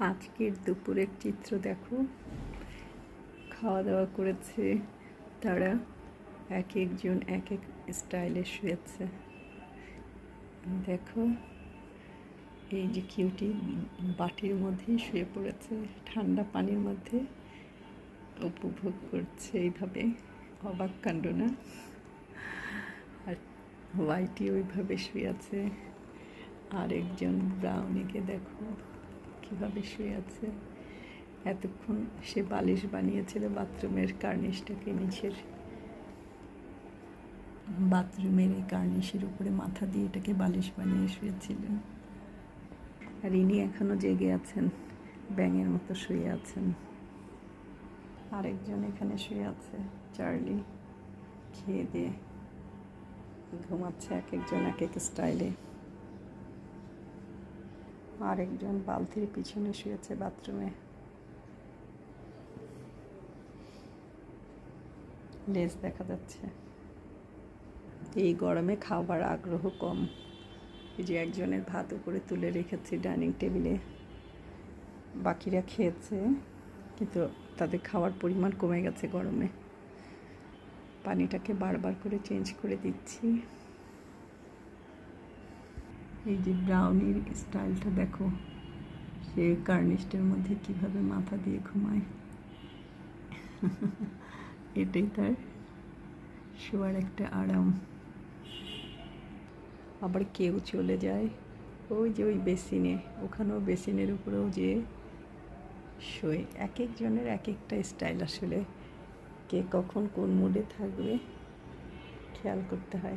আজকের দুপুরের চিত্র দেখো। খাওয়া দাওয়া করেছে তারা। এক একজন, এক এক স্টাইলে শুয়েছে। দেখো, এই যে কিউটি বাটির মধ্যেই শুয়ে পড়েছে, ঠান্ডা পানির মধ্যে উপভোগ করছে এইভাবে। অবাক কাণ্ড না? আর হোয়াইটি ওইভাবে শুয়ে আছে। আরেকজন ব্রাউনিকে দেখো। কীভাবে শুয়ে আছে? এতক্ষণ সে বালিশ বানিয়েছিল বাথরুমের কার্নিশটাকে নিচের বাথরুমের এই কার্নিশের উপরে মাথা দিয়ে এটাকে বালিশ বানিয়ে শুয়েছিলেন আর ইনি এখনও জেগে আছেন, ব্যাঙের মতো শুয়ে আছেন। আরেকজন এখানে শুয়ে আছে, চার্লি। খেয়ে দিয়ে ঘুমাচ্ছে এক একজন এক এক স্টাইলে। আরেকজন বালতির পিছনে শুয়েছে বাথরুমে। লেজ দেখা যাচ্ছে। এই গরমে খাবার আগ্রহ কম। এই যে একজনের ভাত উপরে তুলে রেখেছি ডাইনিং টেবিলে। বাকিরা খেয়েছে, কিন্তু তাদের খাওয়ার পরিমাণ কমে গেছে গরমে। পানিটাকে বারবার করে চেঞ্জ করে দিচ্ছি। এই যে ব্রাউনির স্টাইলটা দেখো। সে কার্নিস্টের মধ্যে কীভাবে মাথা দিয়ে ঘুমায়। এটাই তার শোয়ার একটা আরাম। আবার কেউ চলে যায় ওই যে ওই বেসিনে। ওখানেও বেসিনের উপরেও যে শোয়। এক একজনের এক একটা স্টাইল আসলে। কে কখন কোন মুডে থাকবে, খেয়াল করতে হয়।